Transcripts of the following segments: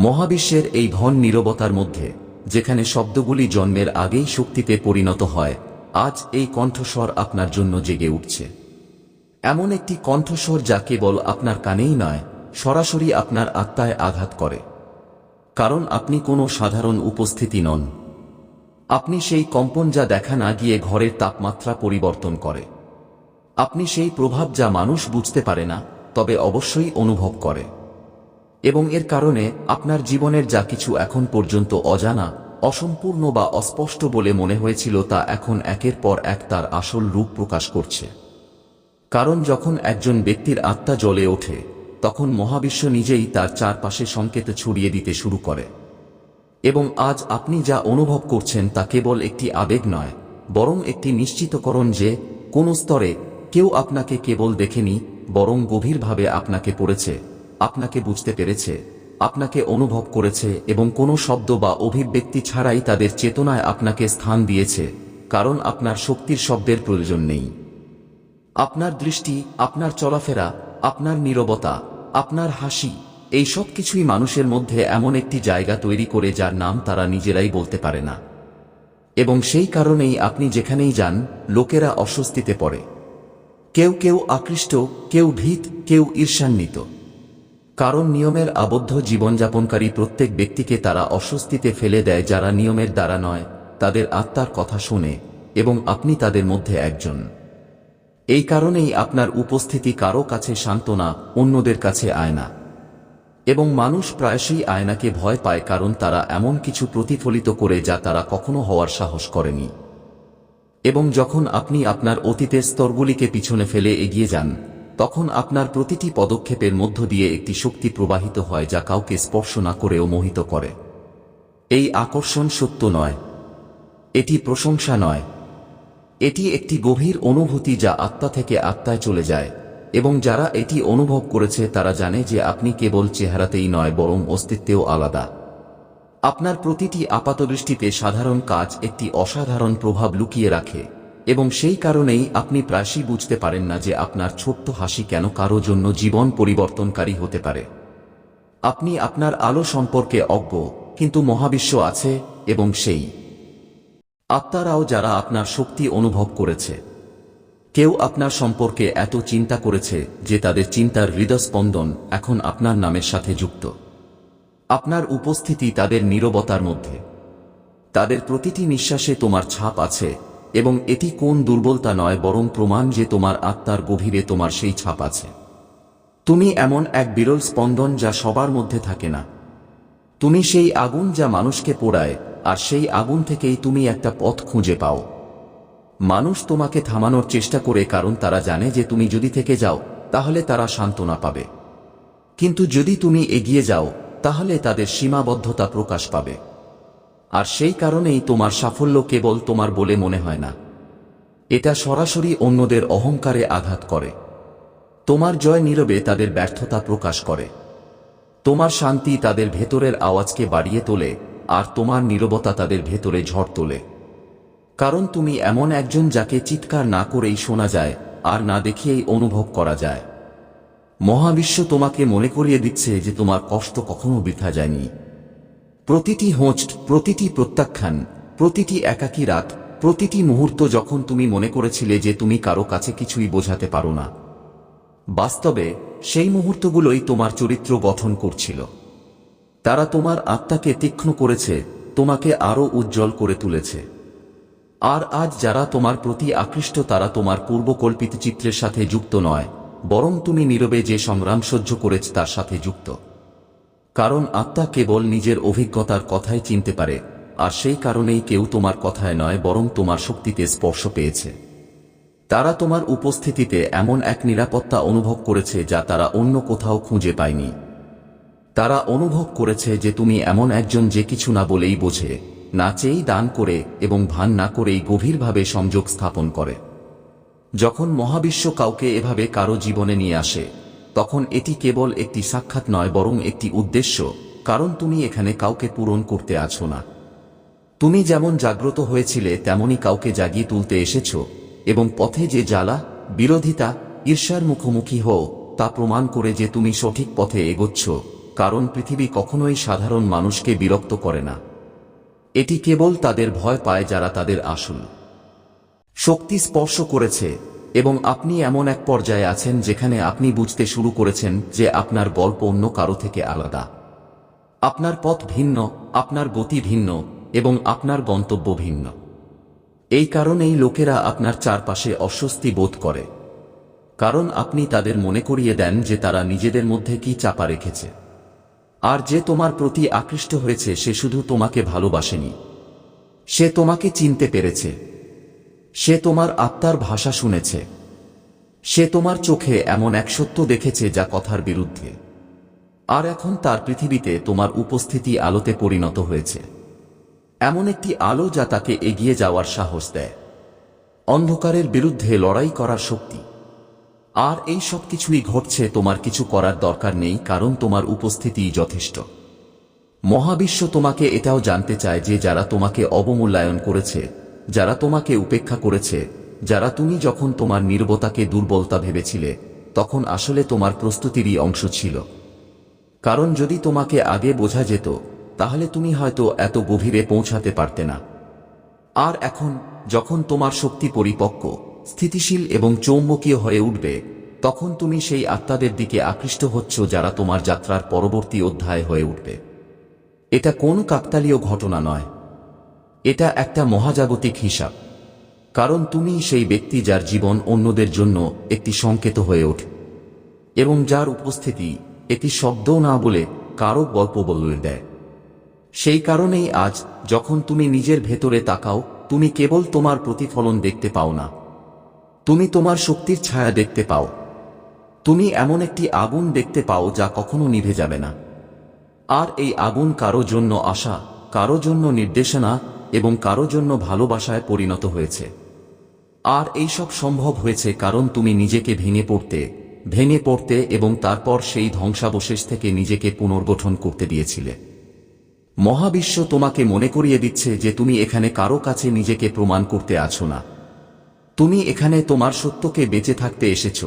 মহাবিশ্বের এই ঘন নীরবতার মধ্যে, যেখানে শব্দগুলি জন্মের আগেই শক্তিতে পরিণত হয়, আজ এই কণ্ঠস্বর আপনার জন্য জেগে উঠছে। এমন একটি কণ্ঠস্বর যা কেবল আপনার কানেই নয়, সরাসরি আপনার আত্মায় আঘাত করে। কারণ আপনি কোনো সাধারণ উপস্থিতি নন। আপনি সেই কম্পন যা দেখা না গিয়ে ঘরের তাপমাত্রা পরিবর্তন করে। আপনি সেই প্রভাব যা মানুষ বুঝতে পারে না, তবে অবশ্যই অনুভব করে। এবং এর কারণে আপনার জীবনের যা কিছু এখন পর্যন্ত অজানা, অসম্পূর্ণ বা অস্পষ্ট বলে মনে হয়েছিল তা এখন একের পর এক তার আসল রূপ প্রকাশ করছে। কারণ যখন একজন ব্যক্তির আত্মা জ্বলে ওঠে, তখন মহাবিশ্ব নিজেই তার চারপাশে সংকেত ছড়িয়ে দিতে শুরু করে। এবং আজ আপনি যা অনুভব করছেন তা কেবল একটি আবেগ নয়, বরং একটি নিশ্চিতকরণ যে, কোন স্তরে কেউ আপনাকে কেবল দেখেনি, বরং গভীরভাবে আপনাকে পড়েছে। আপনাকে বুঝতে পেরেছে, আপনাকে অনুভব করেছে এবং কোনো শব্দ বা অভিব্যক্তি ছাড়াই তাদের চেতনায় আপনাকে স্থান দিয়েছে, কারণ আপনার শক্তির শব্দের প্রয়োজন নেই। আপনার দৃষ্টি, আপনার চলাফেরা, আপনার নীরবতা, আপনার হাসি, এই সব কিছুই মানুষের মধ্যে এমন একটি জায়গা তৈরি করে যার নাম তারা নিজেরাই বলতে পারে না। এবং সেই কারণেই আপনি যেখানেই যান, লোকেরা অস্বস্তিতে পড়ে। কেউ কেউ আকৃষ্ট, কেউ ভীত, কেউ ঈর্ষান্বিত। কারণ নিয়মের আবদ্ধ জীবনযাপনকারী প্রত্যেক ব্যক্তিকে তারা অস্বস্তিতে ফেলে দেয় যারা নিয়মের দ্বারা নয়, তাদের আত্মার কথা শোনে এবং আপনি তাদের মধ্যে একজন। এই কারণেই আপনার উপস্থিতি কারও কাছে সান্ত্বনা, অন্যদের কাছে আয়না। এবং মানুষ প্রায়শই আয়নাকে ভয় পায় কারণ তারা এমন কিছু প্রতিফলিত করে যা তারা কখনো হওয়ার সাহস করেনি। এবং যখন আপনি আপনার অতীতের স্তরগুলিকে পিছনে ফেলে এগিয়ে যান তখন আপনার প্রতিটি পদক্ষেপের মধ্য দিয়ে একটি শক্তি প্রবাহিত হয় যা কাউকে স্পর্শ না করেও মোহিত করে। এই আকর্ষণ সত্য নয়। এটি প্রশংসা নয়। এটি একটি গভীর অনুভূতি যা আত্মা থেকে আত্মায় চলে যায়, এবং যারা এটি অনুভব করেছে তারা জানে যে আপনি কেবল চেহারাতেই নয়, বরং অস্তিত্বেও আলাদা। আপনার প্রতিটি আপাতদৃষ্টিতে সাধারণ কাজ একটি অসাধারণ প্রভাব লুকিয়ে রাখে। এবং সেই কারণেই আপনি প্রায়শই বুঝতে পারেন না যে আপনার ছোট্ট হাসি কেন কারও জন্য জীবন পরিবর্তনকারী হতে পারে। আপনি আপনার আলো সম্পর্কে অজ্ঞ, কিন্তু মহাবিশ্ব আছে এবং সেই। আত্মারাও যারা আপনার শক্তি অনুভব করেছে। কেউ আপনার সম্পর্কে এত চিন্তা করেছে যে তাদের চিন্তার হৃদস্পন্দন এখন আপনার নামের সাথে যুক্ত। আপনার উপস্থিতি তাদের নীরবতার মধ্যে। তাদের প্রতিটি নিঃশ্বাসে তোমার ছাপ আছে এবং এটি কোন দুর্বলতা নয়, বরং প্রমাণ যে তোমার আত্মার গভীরে তোমার সেই ছাপ আছে। তুমি এমন এক বিরল স্পন্দন যা সবার মধ্যে থাকে না। তুমি সেই আগুন যা মানুষকে পোড়ায়, আর সেই আগুন থেকেই তুমি একটা পথ খুঁজে পাও। মানুষ তোমাকে থামানোর চেষ্টা করে কারণ তারা জানে যে তুমি যদি থেকে যাও, তাহলে তারা সান্ত্বনা পাবে। কিন্তু যদি তুমি এগিয়ে যাও, তাহলে তাদের সীমাবদ্ধতা প্রকাশ পাবে। আর সেই কারণেই তোমার সাফল্য কেবল তোমার বলে মনে হয় না। এটা সরাসরি অন্যদের অহংকারে আঘাত করে। তোমার জয় নীরবে তাদের ব্যর্থতা প্রকাশ করে। তোমার শান্তি তাদের ভেতরের আওয়াজকে বাড়িয়ে তোলে, আর তোমার নীরবতা তাদের ভেতরে ঝড় তোলে। কারণ তুমি এমন একজন যাকে চিৎকার না করেই শোনা যায়, আর না দেখিয়েই অনুভব করা যায়। মহাবিশ্ব তোমাকে মনে করিয়ে দিচ্ছে যে তোমার কষ্ট কখনো বৃথা যায়নি। প্রতিটি হোঁচ প্রতিটি প্রত্যাখ্যান, প্রতিটি একাকী রাত, প্রতিটি মুহূর্ত যখন তুমি মনে করেছিলে যে তুমি কারও কাছে কিছুই বোঝাতে পারো না। বাস্তবে, সেই মুহূর্তগুলোই তোমার চরিত্র গঠন করছিল। তারা তোমার আত্মাকে তীক্ষ্ণ করেছে, তোমাকে আরও উজ্জ্বল করে তুলেছে। আর আজ যারা তোমার প্রতি আকৃষ্ট, তারা তোমার পূর্বকল্পিত চিত্রের সাথে যুক্ত নয়, বরং তুমি নীরবে যে সংগ্রাম সহ্য করেছ তার সাথে যুক্ত। কারণ আত্মা কেবল নিজের অভিজ্ঞতার কথাই চিনতে পারে, আর সেই কারণেই কেউ তোমার কথায় নয়, বরং তোমার শক্তিতে স্পর্শ পেয়েছে। তারা তোমার উপস্থিতিতে এমন এক নিরাপত্তা অনুভব করেছে যা তারা অন্য কোথাও খুঁজে পায়নি। তারা অনুভব করেছে যে তুমি এমন একজন যে কিছু না বলেই বোঝে, না চেয়েই দান করে এবং ভান না করেই গভীরভাবে সংযোগ স্থাপন করে। যখন মহাবিশ্ব কাউকে এভাবে কারও জীবনে নিয়ে আসে তখন এটি কেবল একটি সাক্ষাৎ নয় বরং একটি উদ্দেশ্য, কারণ তুমি এখানে কাউকে পূরণ করতে আছো না। তুমি যেমন জাগ্রত হয়েছিলে, তেমনি কাউকে জাগিয়ে তুলতে এসেছ, এবং পথে যে জ্বালা, বিরোধিতা, ঈর্ষার মুখোমুখি হও, তা প্রমাণ করে যে তুমি সঠিক পথে এগোচ্ছ, কারণ পৃথিবী কখনোই সাধারণ মানুষকে বিরক্ত করে না। এটি কেবল তাদের ভয় পায় যারা তাদের আসল শক্তি স্পর্শ করেছে এবং আপনি এমন এক পর্যায়ে আছেন যেখানে আপনি বুঝতে শুরু করেছেন যে আপনার গল্প অন্য কারও থেকে আলাদা। আপনার পথ ভিন্ন, আপনার গতি ভিন্ন, এবং আপনার গন্তব্য ভিন্ন। এই কারণেই লোকেরা আপনার চারপাশে অস্বস্তি বোধ করে। কারণ আপনি তাদের মনে করিয়ে দেন যে তারা নিজেদের মধ্যে কি চাপা রেখেছে। আর যে তোমার প্রতি আকৃষ্ট হয়েছে সে শুধু তোমাকে ভালোবাসেনি। সে তোমাকে চিনতে পেরেছে। সে তোমার আত্মার ভাষা শুনেছে। সে তোমার চোখে এমন এক সত্য দেখেছে যা কথার বিরুদ্ধে। আর এখন তার পৃথিবীতে তোমার উপস্থিতি আলোতে পরিণত হয়েছে। এমন একটি আলো যা তাকে এগিয়ে যাওয়ার সাহস দেয়। অন্ধকারের বিরুদ্ধে লড়াই করার শক্তি। আর এই সব কিছুই ঘটছে তোমার কিছু করার দরকার নেই কারণ তোমার উপস্থিতিই যথেষ্ট। মহাবিশ্ব তোমাকে এটাও জানতে চায় যে যারা তোমাকে অবমূল্যায়ন করেছে যারা তোমাকে উপেক্ষা করেছে, যারা তুমি যখন তোমার নির্বতাকে দুর্বলতা ভেবেছিলে, তখন আসলে তোমার প্রস্তুতিরই অংশ ছিল। কারণ যদি তোমাকে আগে বোঝা যেত, তাহলে তুমি হয়তো এত গভীরে পৌঁছাতে পারতে না। আর এখন, যখন তোমার শক্তি পরিপক্ক, স্থিতিশীল এবং চৌম্বকীয় হয়ে উঠবে, তখন তুমি সেই আত্মাদের দিকে আকৃষ্ট হচ্ছ যারা তোমার যাত্রার পরবর্তী অধ্যায় হয়ে উঠবে। এটা কোন কাকতালীয় ঘটনা নয়। এটা একটা মহাজাগতিক হিসাব। কারণ তুমি সেই ব্যক্তি যার জীবন অন্যদের জন্য একটি সংকেত হয়ে ওঠে। এবং যার উপস্থিতি একটি শব্দও না বলে কারও গল্প বলে দেয়। সেই কারণেই আজ যখন তুমি নিজের ভেতরে তাকাও, তুমি কেবল তোমার প্রতিফলন দেখতে পাও না। তুমি তোমার শক্তির ছায়া দেখতে পাও। তুমি এমন একটি আগুন দেখতে পাও যা কখনো নিভে যাবে না। আর এই আগুন কারও জন্য আশা, কারও জন্য নির্দেশনা এবং কারও জন্য ভালোবাসায় পরিণত হয়েছে। আর এই সব সম্ভব হয়েছে কারণ তুমি নিজেকে ভেঙে পড়তে ভেঙে পড়তে এবং তারপর সেই ধ্বংসাবশেষ থেকে নিজেকে পুনর্গঠন করতে দিয়েছিলে। মহাবিশ্ব তোমাকে মনে করিয়ে দিচ্ছে যে তুমি এখানে কারও কাছে নিজেকে প্রমাণ করতে আছো না। তুমি এখানে তোমার সত্যকে বেঁচে থাকতে এসেছ।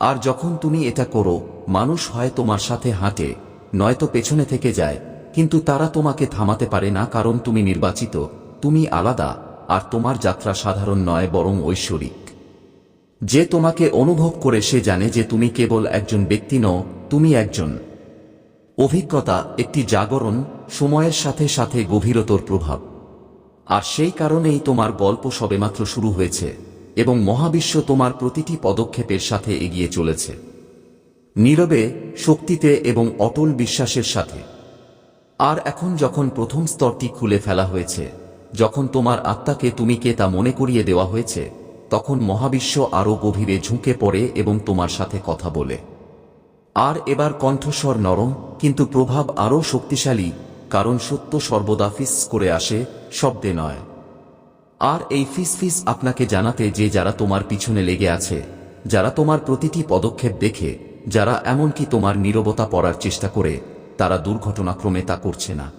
আর যখন তুমি এটা করো, মানুষ হয় তোমার সাথে হাঁটে, নয়তো পেছনে থেকে যায় কিন্তু তারা তোমাকে থামাতে পারে না কারণ তুমি নির্বাচিত, তুমি আলাদা, আর তোমার যাত্রা সাধারণ নয়, বরং ঐশ্বরিক। যে তোমাকে অনুভব করে সে জানে যে তুমি কেবল একজন ব্যক্তি নও, তুমি একজন। অভিজ্ঞতা, একটি জাগরণ, সময়ের সাথে সাথে গভীরতর প্রভাব। আর সেই কারণেই তোমার গল্প সবেমাত্র শুরু হয়েছে, এবং মহাবিশ্ব তোমার প্রতিটি পদক্ষেপের সাথে এগিয়ে চলেছে। নীরবে, শক্তিতে এবং অটল বিশ্বাসের সাথে। আর এখন যখন প্রথম স্তরটি খুলে ফেলা হয়েছে, যখন তোমার আত্মাকে তুমি কে তা মনে করিয়ে দেওয়া হয়েছে, তখন মহাবিশ্ব আরও গভীরে ঝুঁকে পড়ে এবং তোমার সাথে কথা বলে। আর এবার কণ্ঠস্বর নরম, কিন্তু প্রভাব আরও শক্তিশালী, কারণ সত্য সর্বদা ফিস করে আসে, শব্দে নয়। আর এই ফিস ফিস আপনাকে জানাতে যে যারা তোমার পিছনে লেগে আছে, যারা তোমার প্রতিটি পদক্ষেপ দেখে, যারা এমনকি তোমার নীরবতা পড়ার চেষ্টা করে তারা দুর্ঘটনাক্রমে তা করছে না।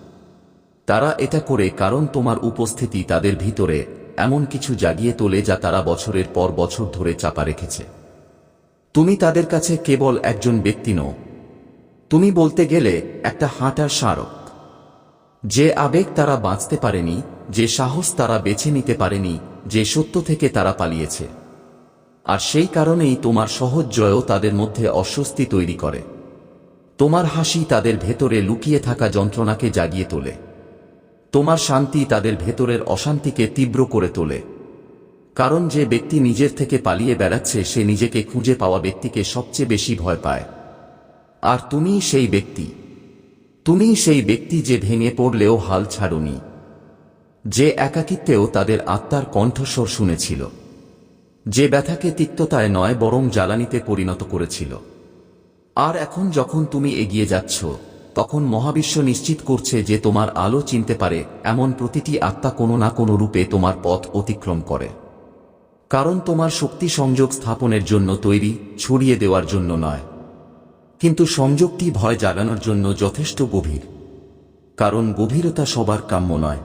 তারা এটা করে কারণ তোমার উপস্থিতি তাদের ভিতরে এমন কিছু জাগিয়ে তোলে যা তারা বছরের পর বছর ধরে চাপা রেখেছে। তুমি তাদের কাছে কেবল একজন ব্যক্তি নও। তুমি বলতে গেলে একটা হাঁটার স্মারক। যে আবেগ তারা বাঁচতে পারেনি, যে সাহস তারা বেছে নিতে পারেনি, যে সত্য থেকে তারা পালিয়েছে। আর সেই কারণেই তোমার সহজ জয়ও তাদের মধ্যে অস্বস্তি তৈরি করে। তোমার হাসি তাদের ভেতরে লুকিয়ে থাকা যন্ত্রণাকে জাগিয়ে তোলে। তোমার শান্তি তাদের ভেতরের অশান্তিকে তীব্র করে তোলে। কারণ যে ব্যক্তি নিজের থেকে পালিয়ে বেড়াচ্ছে, সে নিজেকে খুঁজে পাওয়া ব্যক্তিকে সবচেয়ে বেশি ভয় পায়। আর তুমি সেই ব্যক্তি। তুমি সেই ব্যক্তি যে ভেঙে পড়লেও হাল ছাড়ুনি। যে একাকিত্বেও তাদের আত্মার কণ্ঠস্বর শুনেছিল। যে ব্যথাকে তিক্ততায় নয়, বরং জ্বালানিতে পরিণত করেছিল। আর এখন যখন তুমি এগিয়ে যাচ্ছ, তখন মহাবিশ্ব নিশ্চিত করছে যে তোমার আলো চিনতে পারে, এমন প্রতিটি আত্মা কোনো না কোনো রূপে তোমার পথ অতিক্রম করে। কারণ তোমার শক্তি সংযোগ স্থাপনের জন্য তৈরি, ছড়িয়ে দেওয়ার জন্য নয়। কিন্তু সংযোগটি ভয় জাগানোর জন্য যথেষ্ট গভীর। কারণ গভীরতা সবার কাম্য নয়।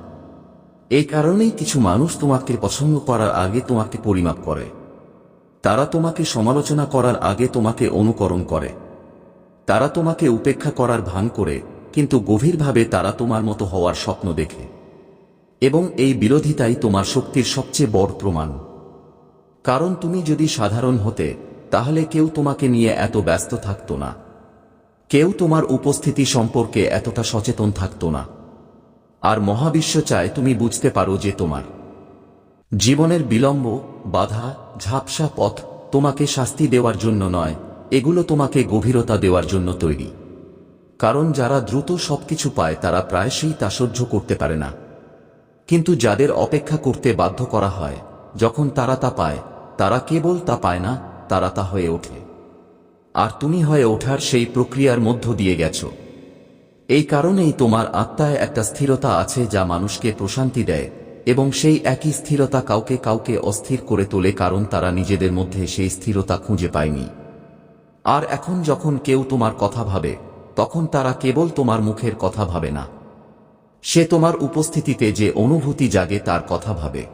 এই কারণেই কিছু মানুষ তোমাকে পছন্দ করার আগে তোমাকে পরিমাপ করে। তারা তোমাকে সমালোচনা করার আগে তোমাকে অনুকরণ করে। তারা তোমাকে উপেক্ষা করার ভান করে, কিন্তু গভীরভাবে তারা তোমার মতো হওয়ার স্বপ্ন দেখে। এবং এই বিরোধিতাই তোমার শক্তির সবচেয়ে বড় প্রমাণ। কারণ তুমি যদি সাধারণ হতে, তাহলে কেউ তোমাকে নিয়ে এত ব্যস্ত থাকতো না। কেউ তোমার উপস্থিতি সম্পর্কে এতটা সচেতন থাকতো না। আর মহাবিশ্ব চায় তুমি বুঝতে পারো যে তোমার জীবনের বিলম্ব, বাধা, ঝাপসা পথ তোমাকে শাস্তি দেওয়ার জন্য নয় এগুলো তোমাকে গভীরতা দেওয়ার জন্য তৈরি। কারণ যারা দ্রুত সবকিছু পায়, তারা প্রায়শই তা সহ্য করতে পারে না। কিন্তু যাদের অপেক্ষা করতে বাধ্য করা হয়, যখন তারা তা পায়, তারা কেবল তা পায় না, তারা তা হয়ে ওঠে। আর তুমি হয়ে ওঠার সেই প্রক্রিয়ার মধ্য দিয়ে গেছ। এই কারণেই তোমার আত্মায় একটা স্থিরতা আছে যা মানুষকে প্রশান্তি দেয়, এবং সেই একই স্থিরতা কাউকে কাউকে অস্থির করে তোলে, কারণ তারা নিজেদের মধ্যে সেই স্থিরতা খুঁজে পায়নি। আর এখন যখন কেউ তোমার কথা ভাবে, তখন তারা কেবল তোমার মুখের কথা ভাবে না। সে তোমার উপস্থিতিতে যে অনুভূতি জাগে, তার কথা ভাবে।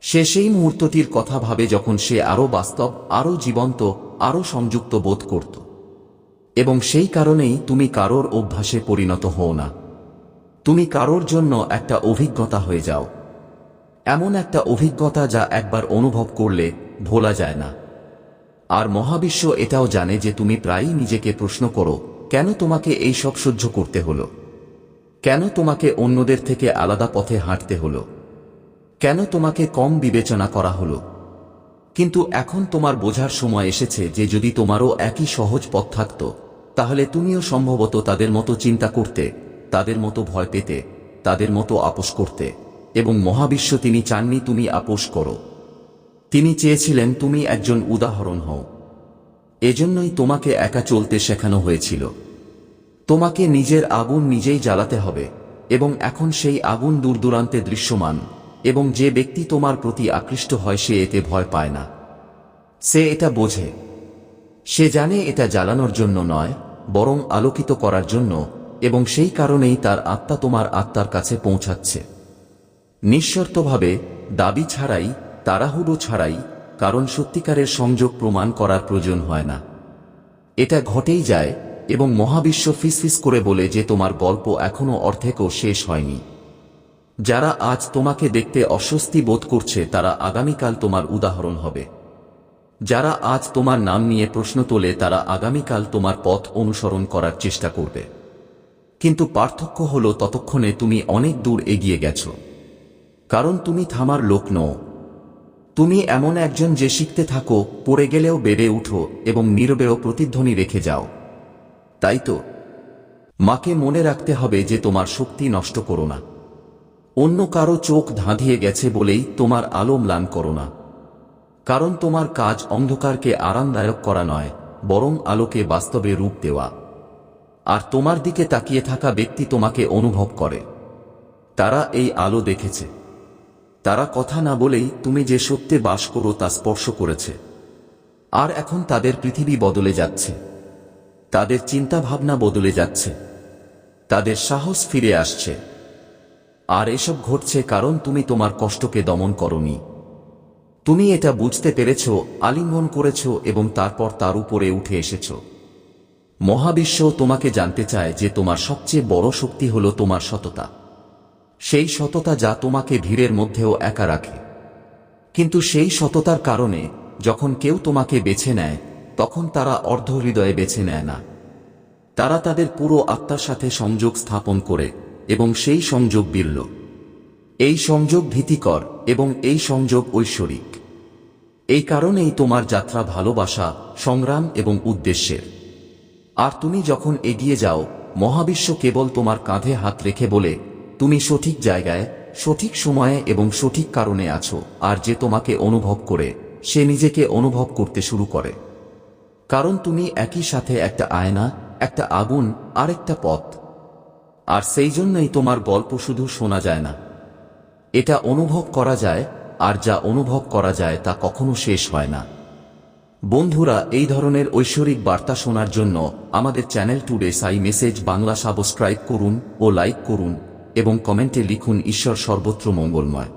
সে সেই মুহূর্তটির কথা ভাবে যখন সে আরও বাস্তব, আরও জীবন্ত, আরও সংযুক্ত বোধ করত। এবং সেই কারণেই তুমি কারোর অভ্যাসে পরিণত হও না। তুমি কারোর জন্য একটা অভিজ্ঞতা হয়ে যাও। এমন একটা অভিজ্ঞতা যা একবার অনুভব করলে ভোলা যায় না। আর মহাবিশ্ব এটাও জানে যে তুমি প্রায়ই নিজেকে প্রশ্ন করো, কেন তোমাকে এই সব সহ্য করতে হলো? কেন তোমাকে অন্যদের থেকে আলাদা পথে হাঁটতে হলো? কেন তোমাকে কম বিবেচনা করা হলো? কিন্তু এখন তোমার বোঝার সময় এসেছে যে যদি তোমারও একই সহজ পথ থাকত, তাহলে তুমিও সম্ভবত তাদের মতো চিন্তা করতে, তাদের মতো ভয় পেতে, তাদের মতো আপোষ করতে, এবং মহাবিশ্ব তিনি চাননি তুমি আপোষ করো। তিনি চেয়েছিলেন তুমি একজন উদাহরণ হও। এজন্যই তোমাকে একা চলতে শেখানো হয়েছিল। তোমাকে নিজের আগুন নিজেই জ্বালাতে হবে এবং এখন সেই আগুন দূরদূরান্তে দৃশ্যমান এবং যে ব্যক্তি তোমার প্রতি আকৃষ্ট হয় সে এতে ভয় পায় না। সে এটা বোঝে। সে জানে এটা জ্বালানোর জন্য নয়, বরং আলোকিত করার জন্য এবং সেই কারণেই তার আত্মা তোমার আত্মার কাছে পৌঁছাচ্ছে। নিঃশর্তভাবে, দাবি ছাড়াই তাড়াহুড়ো ছাড়াই কারণ সত্যিকারের সংযোগ প্রমাণ করার প্রয়োজন হয় না। এটা ঘটেই যায় এবং মহাবিশ্ব ফিসফিস করে বলে যে তোমার গল্প এখনও অর্ধেকও শেষ হয়নি। যারা আজ তোমাকে দেখতে অস্বস্তি বোধ করছে তারা আগামীকাল তোমার উদাহরণ হবে। যারা আজ তোমার নাম নিয়ে প্রশ্ন তোলে তারা আগামীকাল তোমার পথ অনুসরণ করার চেষ্টা করবে। কিন্তু পার্থক্য হল ততক্ষণে তুমি অনেক দূর এগিয়ে গেছ। কারণ তুমি থামার লোক নও তুমি এমন একজন যে শিখতে থাকো, পড়ে গেলেও বেড়ে উঠো এবং নীরবেও প্রতিধ্বনি রেখে যাও। তাই তো? মাকে মনে রাখতে হবে যে তোমার শক্তি নষ্ট করো না। অন্য কারও চোখ ধাঁধিয়ে গেছে বলেই তোমার আলো ম্লান করো না। কারণ তোমার কাজ অন্ধকারকে আরামদায়ক করা নয়, বরং আলোকে বাস্তবে রূপ দেওয়া। আর তোমার দিকে তাকিয়ে থাকা ব্যক্তি তোমাকে অনুভব করে। তারা এই আলো দেখেছে। তারা কথা না বলেই তুমি যে সত্যে বাস করো তা স্পর্শ করেছে। আর এখন তাদের পৃথিবী বদলে যাচ্ছে। তাদের চিন্তা ভাবনা বদলে যাচ্ছে। তাদের সাহস ফিরে আসছে। আর এসব ঘটছে কারণ তুমি তোমার কষ্টকে দমন করনি। তুমি এটা বুঝতে পেরেছ, আলিঙ্গন করেছ এবং তারপর তার উপরে উঠে এসেছ। মহাবিশ্ব তোমাকে জানতে চায় যে তোমার সবচেয়ে বড় শক্তি হল তোমার সততা। সেই সততা যা তোমাকে ভিড়ের মধ্যেও একা রাখে। কিন্তু সেই সততার কারণে, যখন কেউ তোমাকে বেছে নেয়, তখন তারা অর্ধ হৃদয়ে বেছে নেয় না। তারা তাদের পুরো আত্মার সাথে সংযোগ স্থাপন করে এবং সেই সংযোগ বিরল। এই সংযোগ ভীতিকর এবং এই সংযোগ ঐশ্বরিক। এই কারণেই তোমার যাত্রা ভালোবাসা, সংগ্রাম এবং উদ্দেশ্যের। আর তুমি যখন এগিয়ে যাও, মহাবিশ্ব কেবল তোমার কাঁধে হাত রেখে বলে তুমি সঠিক জায়গায়, সঠিক সময়ে এবং সঠিক কারণে আছো, আর যে তোমাকে অনুভব করে, সে নিজেকে অনুভব করতে শুরু করে। কারণ তুমি একই সাথে একটা আয়না, একটা আগুন আর একটা পথ। আর সেই জন্যই তোমার গল্প শুধু শোনা যায় না। এটা অনুভব করা যায়, আর যা অনুভব করা যায় তা কখনো শেষ হয় না। বন্ধুরা, এই ধরনের ঐশ্বরিক বার্তা শোনার জন্য আমাদের channel today Sai message Bangla subscribe করুন ও লাইক করুন। এবং কমেন্টে লিখুন ঈশ্বর সর্বত্র মঙ্গলময়।